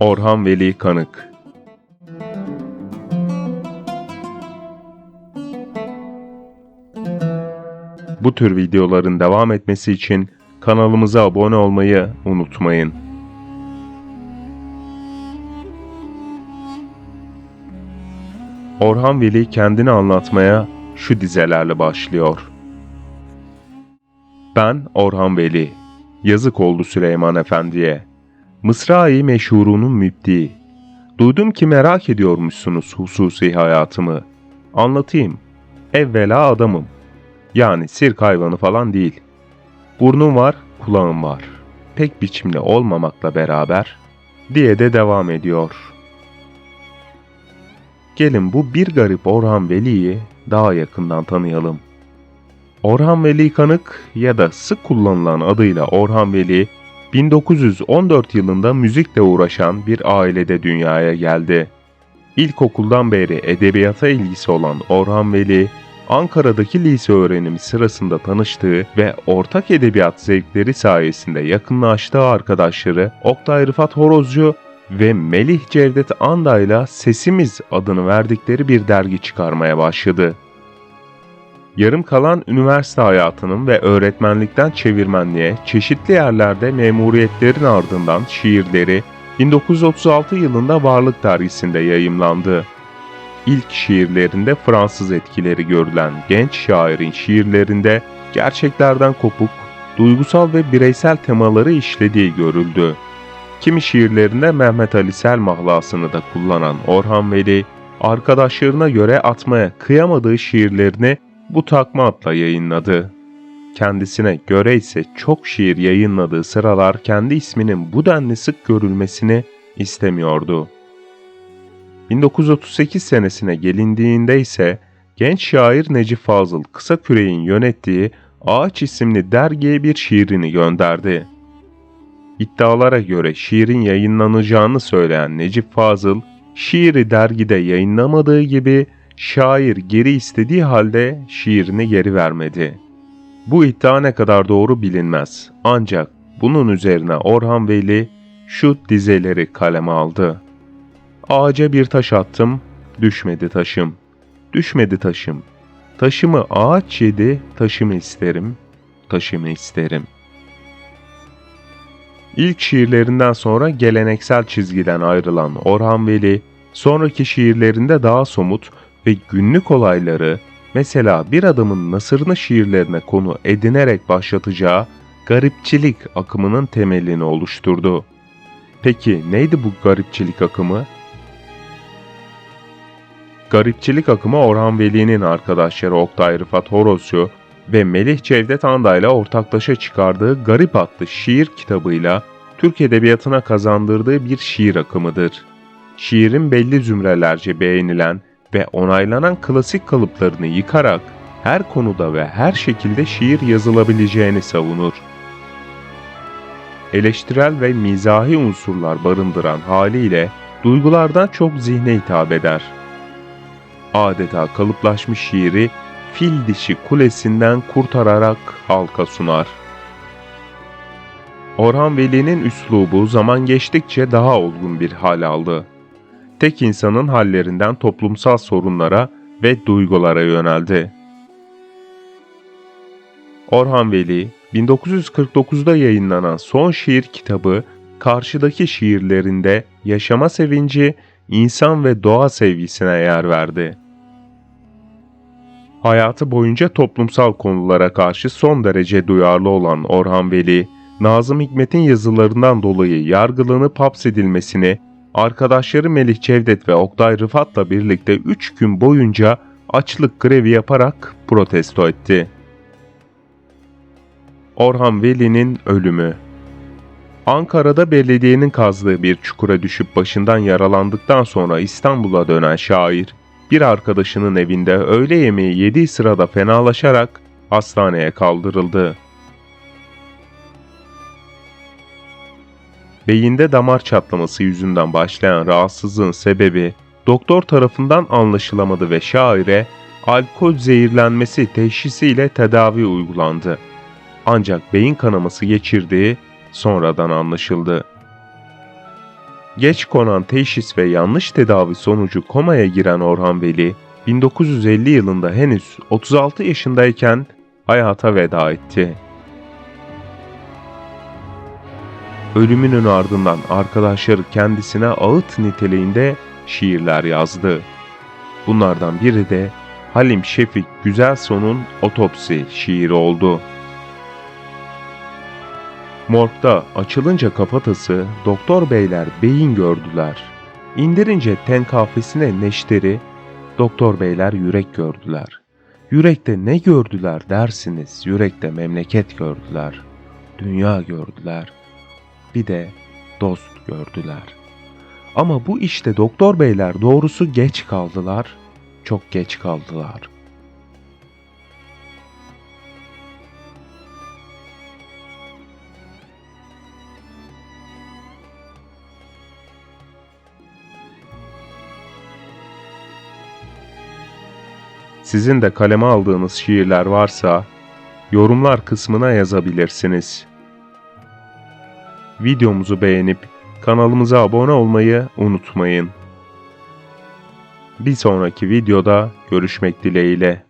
Orhan Veli Kanık Bu tür videoların devam etmesi için kanalımıza abone olmayı unutmayın. Orhan Veli kendini anlatmaya şu dizelerle başlıyor. Ben Orhan Veli. Yazık oldu Süleyman Efendi'ye. Mısra-i meşhurunun mübdi. Duydum ki merak ediyormuşsunuz hususi hayatımı. Anlatayım. Evvela adamım. Yani sirk hayvanı falan değil. Burnum var, kulağım var. Pek biçimli olmamakla beraber diye de devam ediyor. Gelin bu bir garip Orhan Veli'yi daha yakından tanıyalım. Orhan Veli Kanık ya da sık kullanılan adıyla Orhan Veli, 1914 yılında müzikle uğraşan bir ailede dünyaya geldi. İlkokuldan beri edebiyata ilgisi olan Orhan Veli, Ankara'daki lise öğrenimi sırasında tanıştığı ve ortak edebiyat zevkleri sayesinde yakınlaştığı arkadaşları Oktay Rıfat Horozcu ve Melih Cevdet Anda'yla Sesimiz adını verdikleri bir dergi çıkarmaya başladı. Yarım kalan üniversite hayatının ve öğretmenlikten çevirmenliğe çeşitli yerlerde memuriyetlerin ardından şiirleri 1936 yılında Varlık dergisinde yayımlandı. İlk şiirlerinde Fransız etkileri görülen genç şairin şiirlerinde gerçeklerden kopuk, duygusal ve bireysel temaları işlediği görüldü. Kimi şiirlerinde Mehmet Ali Sel mahlasını da kullanan Orhan Veli, arkadaşlarına göre atmaya kıyamadığı şiirlerini bu takma adla yayınladı. Kendisine göre ise çok şiir yayınladığı sıralar kendi isminin bu denli sık görülmesini istemiyordu. 1938 senesine gelindiğinde ise genç şair Necip Fazıl Kısa Küre'in yönettiği Ağaç isimli dergiye bir şiirini gönderdi. İddialara göre şiirin yayınlanacağını söyleyen Necip Fazıl, şiiri dergide yayınlamadığı gibi şair geri istediği halde şiirini geri vermedi. Bu iddia ne kadar doğru bilinmez. Ancak bunun üzerine Orhan Veli şu dizeleri kaleme aldı. Ağaca bir taş attım, düşmedi taşım. Düşmedi taşım. Taşımı ağaç yedi, taşımı isterim, taşımı isterim. İlk şiirlerinden sonra geleneksel çizgiden ayrılan Orhan Veli, sonraki şiirlerinde daha somut ve günlük olayları, mesela bir adamın nasırını şiirlerine konu edinerek başlatacağı garipçilik akımının temelini oluşturdu. Peki neydi bu garipçilik akımı? Garipçilik akımı Orhan Veli'nin arkadaşları Oktay Rıfat Horozcu ve Melih Cevdet Anda ile ortaklaşa çıkardığı Garip adlı şiir kitabıyla Türk Edebiyatı'na kazandırdığı bir şiir akımıdır. Şiirin belli zümrelerce beğenilen ve onaylanan klasik kalıplarını yıkarak her konuda ve her şekilde şiir yazılabileceğini savunur. Eleştirel ve mizahi unsurlar barındıran haliyle duygulardan çok zihne hitap eder. Adeta kalıplaşmış şiiri fil dişi kulesinden kurtararak halka sunar. Orhan Veli'nin üslubu zaman geçtikçe daha olgun bir hal aldı. Tek insanın hallerinden toplumsal sorunlara ve duygulara yöneldi. Orhan Veli, 1949'da yayınlanan son şiir kitabı karşıdaki şiirlerinde yaşama sevinci, insan ve doğa sevgisine yer verdi. Hayatı boyunca toplumsal konulara karşı son derece duyarlı olan Orhan Veli, Nazım Hikmet'in yazılarından dolayı yargılanıp hapsedilmesini, arkadaşları Melih Cevdet ve Oktay Rıfat'la birlikte 3 gün boyunca açlık grevi yaparak protesto etti. Orhan Veli'nin ölümü Ankara'da belediyenin kazdığı bir çukura düşüp başından yaralandıktan sonra İstanbul'a dönen şair, bir arkadaşının evinde öğle yemeği yediği sırada fenalaşarak hastaneye kaldırıldı. Beyinde damar çatlaması yüzünden başlayan rahatsızlığın sebebi doktor tarafından anlaşılamadı ve şaire alkol zehirlenmesi teşhisiyle tedavi uygulandı. Ancak beyin kanaması geçirdiği sonradan anlaşıldı. Geç konan teşhis ve yanlış tedavi sonucu komaya giren Orhan Veli, 1950 yılında henüz 36 yaşındayken hayata veda etti. Ölümünün ardından arkadaşları kendisine ağıt niteliğinde şiirler yazdı. Bunlardan biri de Halim Şefik Güzelson'un Otopsi şiiri oldu. Morgda açılınca kafatası doktor beyler beyin gördüler. İndirince tenkafesine neşteri doktor beyler yürek gördüler. Yürekte ne gördüler dersiniz yürekte memleket gördüler. Dünya gördüler. Bir de dost gördüler. Ama bu işte doktor beyler doğrusu geç kaldılar. Çok geç kaldılar. Sizin de kaleme aldığınız şiirler varsa yorumlar kısmına yazabilirsiniz. Videomuzu beğenip kanalımıza abone olmayı unutmayın. Bir sonraki videoda görüşmek dileğiyle.